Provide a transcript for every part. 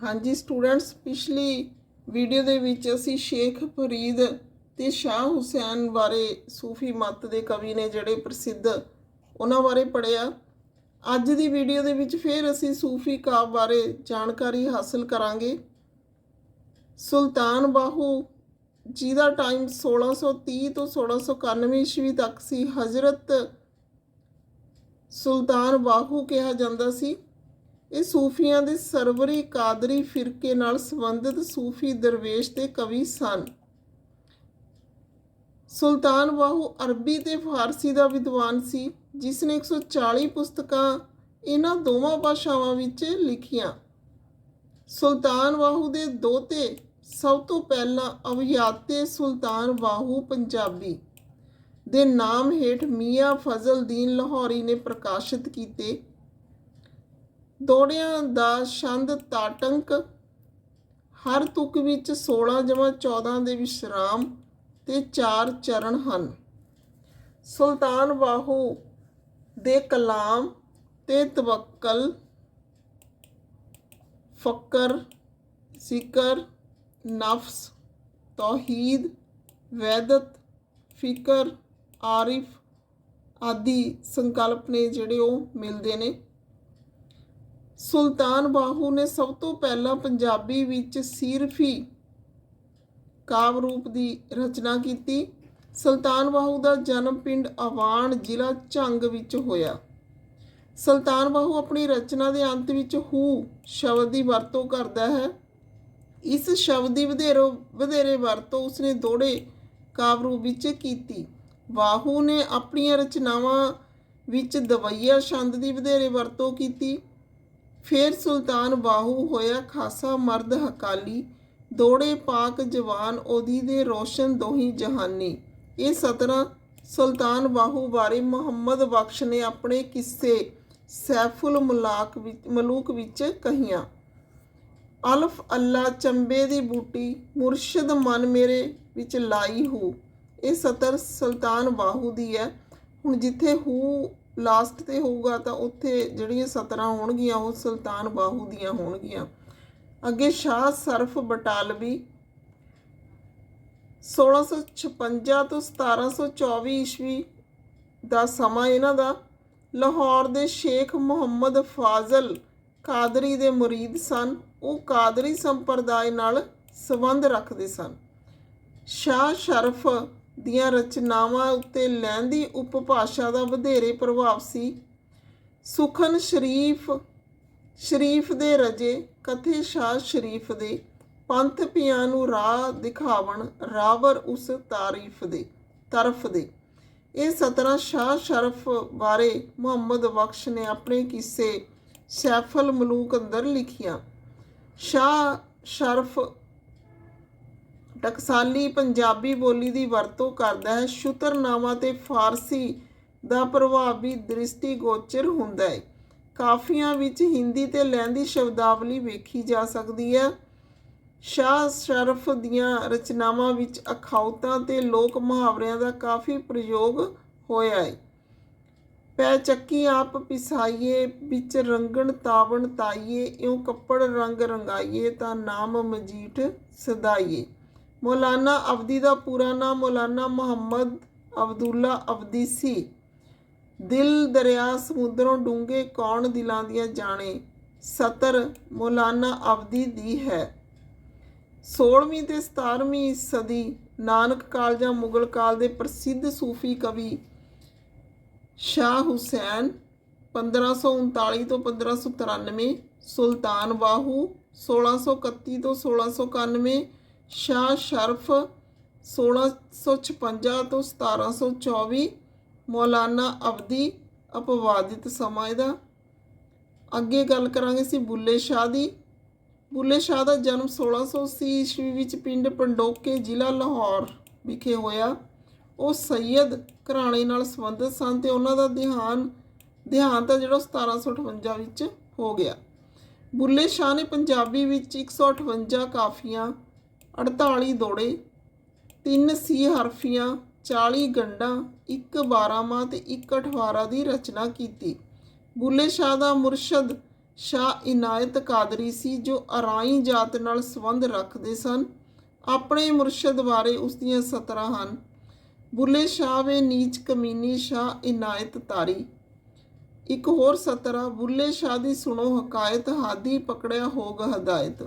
ਹਾਂਜੀ, ਸਟੂਡੈਂਟਸ, ਪਿਛਲੀ ਵੀਡੀਓ ਦੇ ਵਿੱਚ ਅਸੀਂ ਸ਼ੇਖ ਫਰੀਦ ਤੇ ਸ਼ਾਹ ਹੁਸੈਨ ਬਾਰੇ ਸੂਫੀ ਮਤ ਦੇ ਕਵੀ ਨੇ ਜਿਹੜੇ ਪ੍ਰਸਿੱਧ ਉਹਨਾਂ ਬਾਰੇ ਪੜਿਆ ਅੱਜ ਦੀ ਵੀਡੀਓ ਦੇ ਵਿੱਚ ਫਿਰ ਅਸੀਂ ਸੂਫੀ ਕਾਵ ਬਾਰੇ ਜਾਣਕਾਰੀ ਹਾਸਲ ਕਰਾਂਗੇ। ਸੁਲਤਾਨ ਬਾਹੂ ਜਿਹਦਾ ਟਾਈਮ 1630 ਤੋਂ 1691 ਈਸਵੀ ਤੱਕ ਸੀ। ਹਜ਼ਰਤ ਸੁਲਤਾਨ ਬਾਹੂ ਕਿਹਾ ਜਾਂਦਾ ਸੀ ਇਹ ਸੂਫੀਆਂ ਦੇ ਸਰਵਰੀ ਕਾਦਰੀ ਫਿਰਕੇ ਨਾਲ ਸੰਬੰਧਿਤ ਸੂਫੀ ਦਰਵੇਸ਼ ਤੇ ਕਵੀ ਸਨ। ਸੁਲਤਾਨ ਬਾਹੂ ਅਰਬੀ ਤੇ ਫਾਰਸੀ ਦਾ ਵਿਦਵਾਨ ਸੀ ਜਿਸ ਨੇ 140 ਪੁਸਤਕਾਂ ਇਹਨਾਂ ਦੋਵਾਂ ਭਾਸ਼ਾਵਾਂ ਵਿੱਚ ਲਿਖੀਆਂ। ਸੁਲਤਾਨ ਬਾਹੂ ਦੇ ਦੋਤੇ ਸਭ ਤੋਂ ਪਹਿਲਾਂ ਅਵਿਆਤੇ ਸੁਲਤਾਨ ਬਾਹੂ ਪੰਜਾਬੀ ਦੇ ਨਾਮ ਹੇਠ ਮੀਆਂ ਫਜ਼ਲਦੀਨ ਲਾਹੌਰੀ ਨੇ ਪ੍ਰਕਾਸ਼ਿਤ ਕੀਤੇ। ਦੋੜਿਆਂ ਦਾ ਛੰਦ ਤਾਟੰਕ। ਹਰ ਤੁਕ ਵਿੱਚ 16 ਜਮਾ 14 ਦੇ ਵਿਸ਼ਰਾਮ ਤੇ ਚਾਰ ਚਰਨ ਹਨ। ਸੁਲਤਾਨ ਬਾਹੂ ਦੇ ਕਲਾਮ ਤੇ ਤਵੱਕਲ, ਫਕਰ, ਜ਼ਿਕਰ, ਨਫਸ, ਤੌਹੀਦ, ਵੈਦਤ, ਫਿਕਰ, ਆਰਿਫ ਆਦਿ ਸੰਕਲਪ ਨੇ ਜਿਹੜੇ ਉਹ ਮਿਲਦੇ ਨੇ। ਸੁਲਤਾਨ ਬਾਹੂ ਨੇ ਸਭ ਤੋਂ ਪਹਿਲਾਂ ਪੰਜਾਬੀ ਵਿੱਚ ਸੀਰਫੀ ਕਾਵਿ ਰੂਪ ਦੀ ਰਚਨਾ ਕੀਤੀ। ਸੁਲਤਾਨ ਬਾਹੂ ਦਾ ਜਨਮ ਪਿੰਡ ਆਵਾਨ ਜ਼ਿਲ੍ਹਾ ਝੰਗ ਵਿੱਚ ਹੋਇਆ। ਸੁਲਤਾਨ ਬਾਹੂ ਆਪਣੀ ਰਚਨਾ ਦੇ ਅੰਤ ਵਿੱਚ ਹੂ ਸ਼ਬਦ ਦੀ ਵਰਤੋਂ ਕਰਦਾ ਹੈ। ਇਸ ਸ਼ਬਦ ਦੀ ਵਧੇਰੋ, ਵਧੇਰੇ ਵਰਤੋਂ ਉਸਨੇ ਦੋੜੇ ਕਾਵਿ ਰੂਪ ਵਿੱਚ ਕੀਤੀ। ਬਾਹੂ ਨੇ ਆਪਣੀਆਂ ਰਚਨਾਵਾਂ ਵਿੱਚ ਦਵਈਆ ਛੰਦ ਦੀ ਵਧੇਰੇ ਵਰਤੋਂ ਕੀਤੀ। ਫਿਰ ਸੁਲਤਾਨ ਬਾਹੂ ਹੋਇਆ ਖਾਸਾ ਮਰਦ ਹਕਾਲੀ, ਦੋੜੇ ਪਾਕ ਜਵਾਨ ਉਹਦੀ ਦੇ ਰੋਸ਼ਨ ਦੋਹੀ ਜਹਾਨੀ। ਇਹ ਸਤਰਾਂ ਸੁਲਤਾਨ ਬਾਹੂ ਬਾਰੇ ਮੁਹੰਮਦ ਬਖਸ਼ ਨੇ ਆਪਣੇ ਕਿੱਸੇ ਸੈਫੁਲ ਮਲਾਕ ਵਿੱਚ ਮਲੂਕ ਵਿੱਚ ਕਹੀਆਂ। ਅਲਫ ਅੱਲਾ ਚੰਬੇ ਦੀ ਬੂਟੀ ਮੁਰਸ਼ਿਦ ਮਨ ਮੇਰੇ ਵਿੱਚ ਲਾਈ ਹੂ। ਇਹ ਸਤਰ ਸੁਲਤਾਨ ਬਾਹੂ ਦੀ ਹੈ। ਹੁਣ ਜਿੱਥੇ ਹੂ ਲਾਸਟ ਤੇ ਹੋਊਗਾ ਤਾਂ ਉੱਥੇ ਜਿਹੜੀਆਂ ਸਤਰਾਂ ਹੋਣਗੀਆਂ, ਉਹ ਸੁਲਤਾਨ ਬਾਹੂ ਦੀਆਂ ਹੋਣਗੀਆਂ। ਅੱਗੇ ਸ਼ਾਹ ਸਰਫ ਬਟਾਲਵੀ 1656 ਤੋਂ 1724 ਈਸਵੀ ਦਾ ਸਮਾਂ ਇਹਨਾਂ ਦਾ। ਲਾਹੌਰ ਦੇ ਸ਼ੇਖ ਮੁਹੰਮਦ ਫਾਜ਼ਲ ਕਾਦਰੀ ਦੇ ਮੁਰੀਦ ਸਨ। ਉਹ ਕਾਦਰੀ ਸੰਪਰਦਾਇ ਨਾਲ ਸੰਬੰਧ ਰੱਖਦੇ ਸਨ। ਸ਼ਾਹ ਸ਼ਰਫ ਦੀਆਂ ਰਚਨਾਵਾਂ ਉੱਤੇ ਲਹਿੰਦੀ ਉਪਭਾਸ਼ਾ ਦਾ ਵਧੇਰੇ ਪ੍ਰਭਾਵ ਸੀ। ਸੁਖਨ ਸ਼ਰੀਫ ਸ਼ਰੀਫ ਦੇ ਰਜੇ, ਕਥੇ ਸ਼ਾਹ ਸ਼ਰੀਫ ਦੇ, ਪੰਥ ਪਿਆਂ ਨੂੰ ਰਾਹ ਦਿਖਾਵਣ, ਰਾਵਰ ਉਸ ਤਾਰੀਫ ਦੇ, ਤਰਫ ਦੇ। ਇਹ ਸਤਰਾਂ ਸ਼ਾਹ ਸ਼ਰਫ ਬਾਰੇ ਮੁਹੰਮਦ ਬਖਸ਼ ਨੇ ਆਪਣੇ ਕਿੱਸੇ ਸੈਫਲ ਮਲੂਕ ਅੰਦਰ ਲਿਖੀਆਂ। ਸ਼ਾਹ ਸ਼ਰਫ ਟਕਸਾਲੀ ਪੰਜਾਬੀ ਬੋਲੀ ਦੀ ਵਰਤੋਂ ਕਰਦਾ ਹੈ। ਸ਼ੁਤਰਨਾਮਾ ਤੇ ਫਾਰਸੀ ਦਾ ਪ੍ਰਭਾਵ ਵੀ ਦ੍ਰਿਸ਼ਟੀਗੋਚਰ ਹੁੰਦਾ ਹੈ। ਕਾਫੀਆਂ ਵਿੱਚ ਹਿੰਦੀ ਤੇ ਲਹਿੰਦੀ ਸ਼ਬਦਾਵਲੀ ਵੇਖੀ ਜਾ ਸਕਦੀ ਹੈ। ਸ਼ਾਹ ਸ਼ਰਫ ਦੀਆਂ ਰਚਨਾਵਾਂ ਵਿੱਚ ਅਖਾਉਤਾਂ ਤੇ ਲੋਕ ਮੁਹਾਵਰਿਆਂ ਦਾ ਕਾਫੀ ਪ੍ਰਯੋਗ ਹੋਇਆ ਹੈ। ਪੈ ਚੱਕੀ ਆਪ ਪਿਸਾਈਏ, ਵਿੱਚ ਰੰਗਣ ਤਾਵਣ ਤਾਈਏ, ਇਉਂ ਕੱਪੜ ਰੰਗ ਰੰਗਾਈਏ ਤਾਂ ਨਾਮ ਮਜੀਠ ਸਦਾਈਏ। ਮੌਲਾਨਾ ਅਵਦੀ ਦਾ ਪੂਰਾ ਨਾਮ ਮੌਲਾਨਾ ਮੁਹੰਮਦ ਅਬਦੁੱਲਾ ਅਵਦੀ ਸੀ। ਦਿਲ ਦਰਿਆ ਸਮੁੰਦਰੋਂ ਡੂੰਘੇ ਕੌਣ ਦਿਲਾਂ ਦੀਆਂ ਜਾਣੇ, ਸਤਰ ਮੌਲਾਨਾ ਅਵਦੀ ਦੀ ਹੈ। 16ਵੀਂ ਤੇ 17ਵੀਂ ਸਦੀ ਨਾਨਕ ਕਾਲ ਜਾਂ ਮੁਗਲ ਕਾਲ ਦੇ ਪ੍ਰਸਿੱਧ ਸੂਫੀ ਕਵੀ ਸ਼ਾਹ ਹੁਸੈਨ 1539 ਤੋਂ 1593 ਸੁਲਤਾਨ ਬਾਹੂ 1631 ਤੋਂ 1691 ਸ਼ਾਹ ਸ਼ਰਫ 1656 ਤੋਂ 1724 ਮੌਲਾਨਾ ਅਬਦੀ ਅਪਵਾਦਿਤ ਸਮਾਂ ਇਹਦਾ। ਅੱਗੇ ਗੱਲ ਕਰਾਂਗੇ ਸੀ ਬੁੱਲੇ ਸ਼ਾਹ ਦੀ। ਬੁੱਲੇ ਸ਼ਾਹ ਦਾ ਜਨਮ 1680 ਈਸਵੀ ਵਿੱਚ ਪਿੰਡ ਪੰਡੋਕੇ, ਜ਼ਿਲ੍ਹਾ ਲਾਹੌਰ ਵਿਖੇ ਹੋਇਆ। ਉਹ ਸੈਯਦ ਘਰਾਣੇ ਨਾਲ ਸੰਬੰਧਿਤ ਸਨ ਤੇ ਉਹਨਾਂ ਦਾ ਦਿਹਾਨ ਦਿਹਾਂਤ ਹੈ ਜਿਹੜਾ 1758 ਵਿੱਚ ਹੋ ਗਿਆ। ਬੁੱਲੇ ਸ਼ਾਹ ਨੇ ਪੰਜਾਬੀ ਵਿੱਚ 158 ਕਾਫੀਆਂ 48 ਦੋੜੇ। 3 ਸੀ ਹਰਫੀਆਂ 40 ਗੰਢਾਂ ਇੱਕ 12ਵਾਂ ਤੇ ਇੱਕ 18 ਦੀ ਰਚਨਾ ਕੀਤੀ। ਬੁੱਲੇ ਸ਼ਾਹ ਦਾ ਮੁਰਸ਼ਦ ਸ਼ਾਹ ਇਨਾਇਤ ਕਾਦਰੀ ਸੀ, ਜੋ ਅਰਾਈ ਜਾਤ ਨਾਲ ਸੰਬੰਧ ਰੱਖਦੇ ਸਨ। ਆਪਣੇ ਮੁਰਸ਼ਦ ਬਾਰੇ ਉਸ ਦੀਆਂ ਸਤਰਾਂ ਹਨ। ਬੁੱਲੇ ਸ਼ਾਹ ਵੇ ਨੀਚ ਕਮੀਨੀ ਸ਼ਾਹ ਇਨਾਇਤ ਤਾਰੀ। ਇੱਕ ਹੋਰ ਸਤਰਾ ਬੁੱਲੇ ਸ਼ਾਹ ਦੀ ਸੁਣੋ ਹਕਾਇਤ, ਹਾਦੀ ਪਕੜਿਆ ਹੋਗ ਹਦਾਇਤ।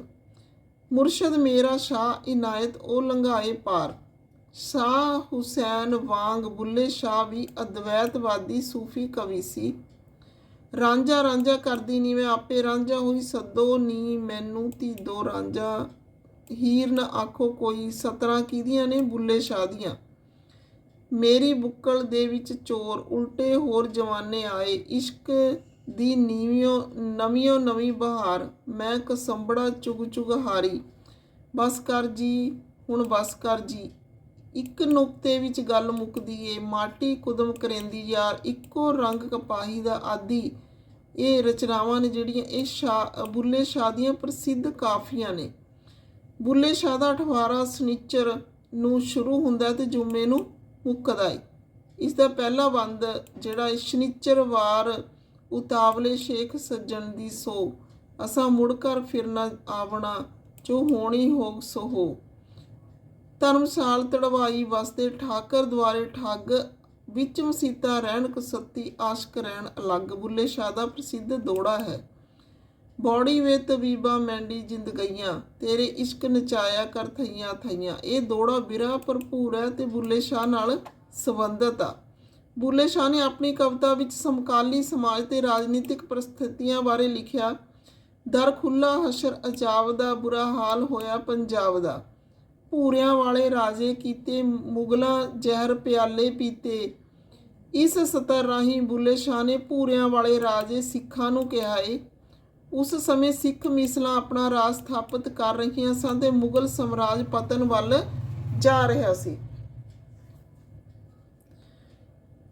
ਮੁਰਸ਼ਦ ਮੇਰਾ ਸ਼ਾਹ ਇਨਾਇਤ ਉਹ ਲੰਘਾਏ ਪਾਰ। ਸ਼ਾਹ ਹੁਸੈਨ ਵਾਂਗ ਬੁੱਲੇ ਸ਼ਾਹ ਵੀ ਅਦਵੈਤਵਾਦੀ ਸੂਫੀ ਕਵੀ ਸੀ। ਰਾਂਝਾ ਰਾਂਝਾ ਕਰਦੀ ਨੀ ਮੈਂ ਆਪੇ ਰਾਂਝਾ ਹੋਈ ਸੱਦੋ ਨੀ ਮੈਨੂੰ ਤੀ ਦੋ ਰਾਂਝਾ। ਹੀਰ ਨਾ ਆਖੋ ਕੋਈ ਸਤਰਾਂ ਕਿਹਦੀਆਂ ਨੇ ਬੁੱਲੇ ਸ਼ਾਹ ਦੀਆਂ। ਮੇਰੀ ਬੁੱਕਲ ਦੇ ਵਿੱਚ ਚੋਰ ਉਲਟੇ ਹੋਰ ਜਵਾਨੇ ਆਏ। ਇਸ਼ਕ ਦੀ ਨੀਵਿਓ, ਨਵੀਓ ਨਵੀਂ ਬਹਾਰ, ਮੈਂ ਕਸੰਬੜਾ ਚੁਗ ਚੁਗ ਹਾਰੀ। ਬਸ ਕਰ ਜੀ, ਹੁਣ ਬਸ ਕਰ ਜੀ। ਇੱਕ ਨੁਕਤੇ ਵਿੱਚ ਗੱਲ ਮੁੱਕਦੀ ਏ, ਮਾਟੀ ਕੁਦਮ ਕਰੇਂਦੀ ਯਾਰ, ਇੱਕੋ ਰੰਗ ਕਪਾਹੀ ਦਾ ਆਦੀ। ਇਹ ਰਚਨਾਵਾਂ ਨੇ ਜਿਹੜੀਆਂ ਇਹ ਸ਼ਾਹ ਬੁੱਲੇ ਸ਼ਾਹ ਦੀਆਂ ਪ੍ਰਸਿੱਧ ਕਾਫੀਆਂ ਨੇ। ਬੁੱਲੇ ਸ਼ਾਹ ਦਾ 18 ਸਨੀਚਰ ਨੂੰ ਸ਼ੁਰੂ ਹੁੰਦਾ ਤੇ ਜੁਮੇ ਨੂੰ ਮੁੱਕਦਾ ਏ। ਇਸ ਦਾ ਪਹਿਲਾ ਬੰਦ, ਜਿਹੜਾ ਹੈ ਸ਼ਨੀਚਰਵਾਰ ਉਤਾਵਲੇ ਸ਼ੇਖ ਸੱਜਣ ਦੀ ਸੋ। ਅਸਾਂ ਮੁੜ ਕਰ ਫਿਰਨਾ ਆਵਣਾ, ਜੋ ਹੋਣੀ ਹੋਗ ਸੋ ਹੋ। ਧਰਮਸਾਲ ਤੜਵਾਈ ਵਸਦੇ ਠਾਕਰ ਦੁਆਰੇ ਠੱਗ, ਵਿੱਚ ਮਸੀਤਾ ਰਹਿਣ ਕਸੱਤੀ ਆਸ਼ਕ ਰਹਿਣ ਅਲੱਗ। ਬੁੱਲੇ ਸ਼ਾਹ ਦਾ ਪ੍ਰਸਿੱਧ ਦੋੜਾ ਹੈ। ਬੌੜੀ ਵੇ ਤਬੀਬਾ ਮੈਂਡੀ ਜਿੰਦ ਗਈਆਂ, ਤੇਰੇ ਇਸ਼ਕ ਨਚਾਇਆ ਕਰ ਥਈਆਂ ਥਈਆਂ। ਇਹ ਦੋੜਾ ਬਿਰਾ ਭਰਪੂਰ ਹੈ ਤੇ ਬੁੱਲੇ ਸ਼ਾਹ ਨਾਲ ਸੰਬੰਧਿਤ ਆ। ਬੁੱਲੇ ਸ਼ਾਹ ਨੇ ਆਪਣੀ ਕਵਿਤਾ ਵਿੱਚ ਸਮਕਾਲੀ ਸਮਾਜ ਤੇ ਰਾਜਨੀਤਿਕ ਪ੍ਰਸਥਿਤੀਆਂ ਬਾਰੇ ਲਿਖਿਆ, ਦਰ ਖੁੱਲਾ ਹਸ਼ਰ ਅਜਾਬ ਦਾ ਬੁਰਾ ਹਾਲ ਹੋਇਆ ਪੰਜਾਬ ਦਾ। ਭੂਰਿਆਂ ਵਾਲੇ ਰਾਜੇ ਕੀਤੇ, ਮੁਗਲਾਂ ਜ਼ਹਿਰ ਪਿਆਲੇ ਪੀਤੇ। ਇਸ ਸਤਰ ਰਾਹੀਂ ਬੁੱਲੇ ਸ਼ਾਹ ਨੇ ਭੂਰਿਆਂ ਵਾਲੇ ਰਾਜੇ ਸਿੱਖਾਂ ਨੂੰ ਕਿਹਾ ਏ, ਉਸ ਸਮੇਂ ਸਿੱਖ ਮਿਸਲਾਂ ਆਪਣਾ ਰਾਜ ਸਥਾਪਿਤ ਕਰ ਰਹੀਆਂ ਸਨ ਤੇ ਮੁਗਲ ਸਮਰਾਜ ਪਤਨ ਵੱਲ ਜਾ ਰਿਹਾ ਸੀ।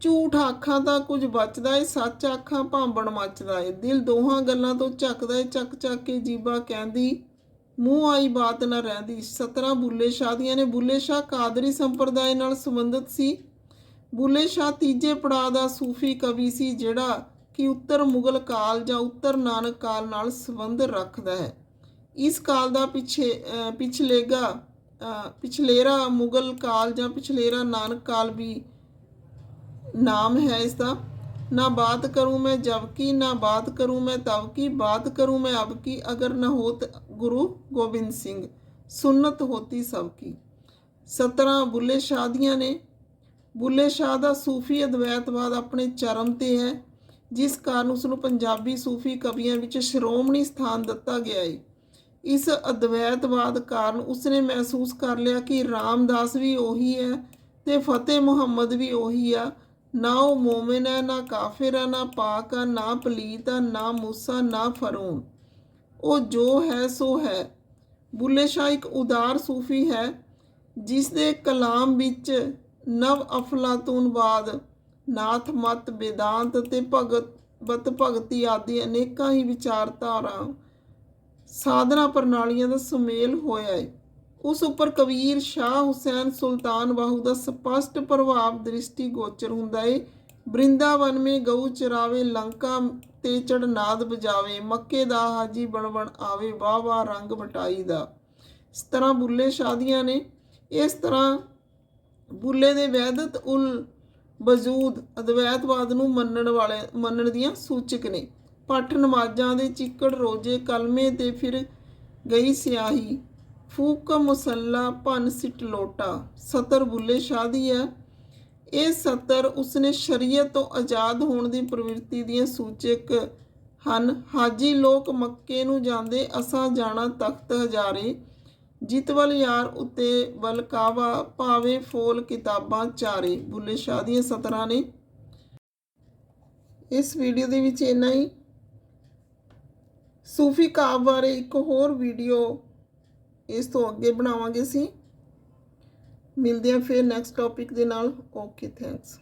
ਝੂਠ ਆਖਾਂ ਤਾਂ ਕੁਝ ਬਚਦਾ ਏ, ਸੱਚ ਆਖਾਂ ਭਾਂਬਣ ਮੱਚਦਾ ਏ। ਦਿਲ ਦੋਹਾਂ ਗੱਲਾਂ ਤੋਂ ਝੱਕਦਾ ਏ, ਚੱਕ ਚੱਕ ਕੇ ਜੀਬਾ ਕਹਿੰਦੀ, ਮੂੰਹ ਆਈ ਬਾਤ ਨਾ ਰਹਿੰਦੀ। ਸਤਰਾਂ ਬੁੱਲੇ ਸ਼ਾਹ ਦੀਆਂ ਨੇ, ਬੁੱਲੇ ਸ਼ਾਹ ਕਾਦਰੀ ਸੰਪਰਦਾਇ ਨਾਲ ਸੰਬੰਧਿਤ ਸੀ। ਬੁੱਲੇ ਸ਼ਾਹ ਤੀਜੇ ਪੜਾਅ ਦਾ ਸੂਫੀ ਕਵੀ ਸੀ, ਜਿਹੜਾ ਕਿ ਉੱਤਰ ਮੁਗਲ ਕਾਲ ਜਾਂ ਉੱਤਰ ਨਾਨਕ ਕਾਲ ਨਾਲ ਸੰਬੰਧ ਰੱਖਦਾ ਹੈ। ਇਸ ਕਾਲ ਦਾ ਪਿਛੇ ਪਿਛਲੇਗਾ ਪਿਛਲੇਰਾ ਮੁਗਲ ਕਾਲ ਜਾਂ ਪਿਛਲੇਰਾ ਨਾਨਕ ਕਾਲ ਵੀ नाम है इसका ना बात करूं मैं जब की ना बात करूं मैं तब की बात करूं मैं अब की अगर न होत गुरु गोबिंद सिंह सुन्नत होती सबकी ਸਤਰਾਂ ਬੁੱਲੇ ਸ਼ਾਹ ਦੀਆਂ ਨੇ ਬੁੱਲੇ ਸ਼ਾਹ ਦਾ ਸੂਫੀ ਅਦਵੈਤਵਾਦ ਆਪਣੇ ਚਰਮ ਤੇ ਹੈ ਜਿਸ ਕਾਰਨ ਉਸ ਨੂੰ ਪੰਜਾਬੀ ਸੂਫੀ ਕਵੀਆਂ ਵਿੱਚ ਸ਼੍ਰੋਮਣੀ ਸਥਾਨ ਦਿੱਤਾ ਗਿਆ ਹੈ ਇਸ ਅਦਵੈਤਵਾਦ ਕਾਰਨ ਉਸਨੇ ਮਹਿਸੂਸ ਕਰ ਲਿਆ ਕਿ ਰਾਮਦਾਸ ਵੀ ਉਹੀ ਹੈ ਤੇ ਫਤਿਹ ਮੁਹੰਮਦ ਵੀ ਉਹੀ ਆ ਨਾ ਉਹ ਮੂਮਿਨ ਹੈ, ਨਾ ਕਾਫਿਰ ਹੈ, ਨਾ ਪਾਕ ਹੈ, ਨਾ ਪਲੀਤ ਹੈ, ਨਾ ਮੂਸਾ, ਨਾ ਫਰੂਨ। ਉਹ ਜੋ ਹੈ, ਸੋ ਹੈ। ਬੁੱਲੇ ਸ਼ਾਹ ਇੱਕ ਉਦਾਰ ਸੂਫੀ ਹੈ ਜਿਸ ਦੇ ਕਲਾਮ ਵਿੱਚ ਨਵ ਅਫਲਾਤੂਨਵਾਦ ਨਾਥ ਮਤ, ਵਿਦਾਂਤ ਤੇ ਭਗਤ ਬਤ ਭਗਤੀ ਆਦਿ ਅਨੇਕਾਂ ਹੀ ਵਿਚਾਰਧਾਰਾ, ਸਾਧਨਾ ਪ੍ਰਣਾਲੀਆਂ ਦਾ ਸੁਮੇਲ ਹੋਇਆ ਹੈ ਉਸ ਉੱਪਰ ਕਬੀਰ ਸ਼ਾਹ ਹੁਸੈਨ ਸੁਲਤਾਨ ਬਾਹੂ ਦਾ ਸਪਸ਼ਟ ਪ੍ਰਭਾਵ ਦ੍ਰਿਸ਼ਟੀ ਗੋਚਰ ਹੁੰਦਾ ਏ। ਬ੍ਰਿੰਦਾਵਨ ਮੇ ਗਊ ਚਰਾਵੇ, ਲੰਕਾ ਤੇ ਚੜਨਾਦ ਬਜਾਵੇ ਮੱਕੇ ਦਾ ਹਾਜੀ ਬਣ ਬਣ ਆਵੇ, ਵਾਹ ਵਾਹ ਰੰਗ ਮਟਾਈ ਦਾ। ਇਸ ਤਰ੍ਹਾਂ ਬੁੱਲੇ ਸ਼ਾਦੀਆਂ ਨੇ। ਇਸ ਤਰ੍ਹਾਂ ਬੁੱਲੇ ਦੇ ਵੈਦਤ ਉਲ ਵਜੂਦ ਅਦਵੈਤਵਾਦ ਨੂੰ ਮੰਨਣ ਵਾਲੇ, ਮੰਨਣ ਦੀਆਂ ਸੂਚਕ ਨੇ। ਪੱਠ ਨਮਾਜ਼ਾਂ ਦੇ ਚਿੱਕੜ ਰੋਜੇ, ਕਲਮੇ ਤੇ ਫਿਰ ਗਈ ਸਿਆਹੀ। ਫੂਕ ਮੁਸੱਲਾ ਭਨ ਸਿਟ ਲੋਟਾ, ਸਤਰ ਬੁੱਲੇ ਸ਼ਾਹ ਦੀ ਹੈ ਇਹ ਸਤਰ ਉਸਨੇ ਸ਼ਰੀਅਤ ਤੋਂ ਆਜ਼ਾਦ ਹੋਣ ਦੀ ਪ੍ਰਵਿਰਤੀ ਦੀਆਂ ਸੂਚਕ ਹਨ। ਹਾਜੀ ਲੋਕ ਮੱਕੇ ਨੂੰ ਜਾਂਦੇ ਅਸਾਂ ਜਾਣਾ ਤਖਤ ਹਜ਼ਾਰੇ। ਜਿਤਵਲ ਯਾਰ ਉਤੇ ਬਲ ਕਾਵਾ, ਭਾਵੇਂ ਫੋਲ ਕਿਤਾਬਾਂ ਚਾਰੇ, ਬੁੱਲੇ ਸ਼ਾਹ ਦੀਆਂ ਸਤਰਾਂ ਨੇ। ਇਸ ਵੀਡੀਓ ਦੇ ਵਿੱਚ ਇੰਨਾ ਹੀ। ਸੂਫੀ ਕਾਵ ਬਾਰੇ ਇੱਕ ਹੋਰ ਵੀਡੀਓ ਇਸ ਤੋਂ ਅੱਗੇ ਬਣਾਵਾਂਗੇ ਅਸੀਂ। ਮਿਲਦੇ ਹਾਂ ਫਿਰ ਨੈਕਸਟ ਟੌਪਿਕ ਦੇ ਨਾਲ। Okay thanks